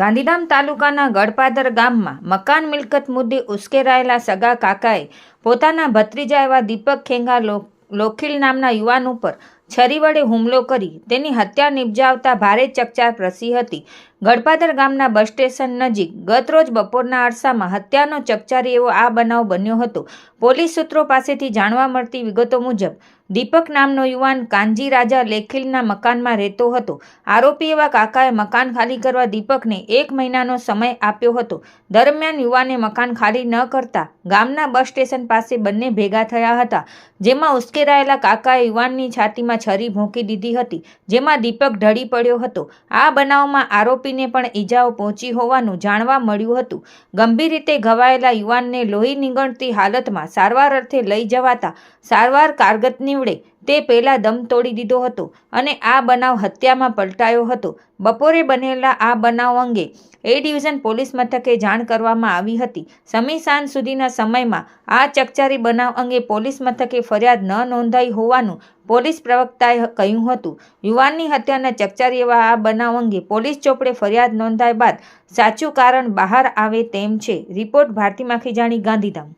ગાંધીધામ તાલુકાના ગળપાદર ગામમાં મકાન મિલકત મુદ્દે ઉશ્કેરાયેલા સગા કાકાએ પોતાના ભત્રીજા એવા દીપક ખેંગા લોખીલ નામના યુવાન ઉપર છરી વડે હુમલો કરી તેની હત્યા નિપજાવતા ભારે ચકચાર પ્રસરી હતી. ગળપાદર ગામના બસ સ્ટેશન નજીક ગતરોજ બપોરના અરસામાં હત્યાનો ચકચારી એવો આ બનાવ બન્યો હતો. પોલીસ સૂત્રો પાસેથી જાણવા મળતી વિગતો મુજબ, દીપક નામનો યુવાન કાનજી રાજા લેખિલના મકાનમાં રહેતો હતો. આરોપી એવા કાકાએ મકાન ખાલી કરવા દીપકને એક મહિનાનો સમય આપ્યો હતો. દરમિયાન યુવાને મકાન ખાલી ન કરતા ગામના બસ સ્ટેશન પાસે બંને ભેગા થયા હતા, જેમાં ઉશ્કેરાયેલા કાકાએ યુવાનની છાતીમાં છરી ભૂંકી દીધી હતી, જેમાં દીપક ઢળી પડ્યો હતો. આ બનાવમાં આરોપીને પણ ઈજાઓ પહોંચી હોવાનું જાણવા મળ્યું હતું. ગંભીર રીતે ઘવાયેલા યુવાનને લોહી નીંગણતી હાલતમાં સારવાર અર્થે લઈ જવાતા સારવાર કારગત નીવડે તે પહેલા દમ તોડી દીધો હતો અને આ બનાવ હત્યામાં પલટાયો હતો. બપોરે બનેલા આ બનાવ અંગે એ ડિવિઝન પોલીસ મથકે જાણ કરવામાં આવી હતી. સમી સાંજ સુધીના સમયમાં આ ચકચારી બનાવ અંગે પોલીસ મથકે ફરિયાદ ન નોંધાઈ હોવાનું પોલીસ પ્રવક્તાએ કહ્યું હતું, યુવાનની હત્યાના ચકચારી એવા આ બનાવ અંગે પોલીસ ચોપડે ફરિયાદ નોંધાય બાદ સાચું કારણ બહાર આવે તેમ છે, રિપોર્ટ ભારતી માખીજાણી ગાંધીધામ.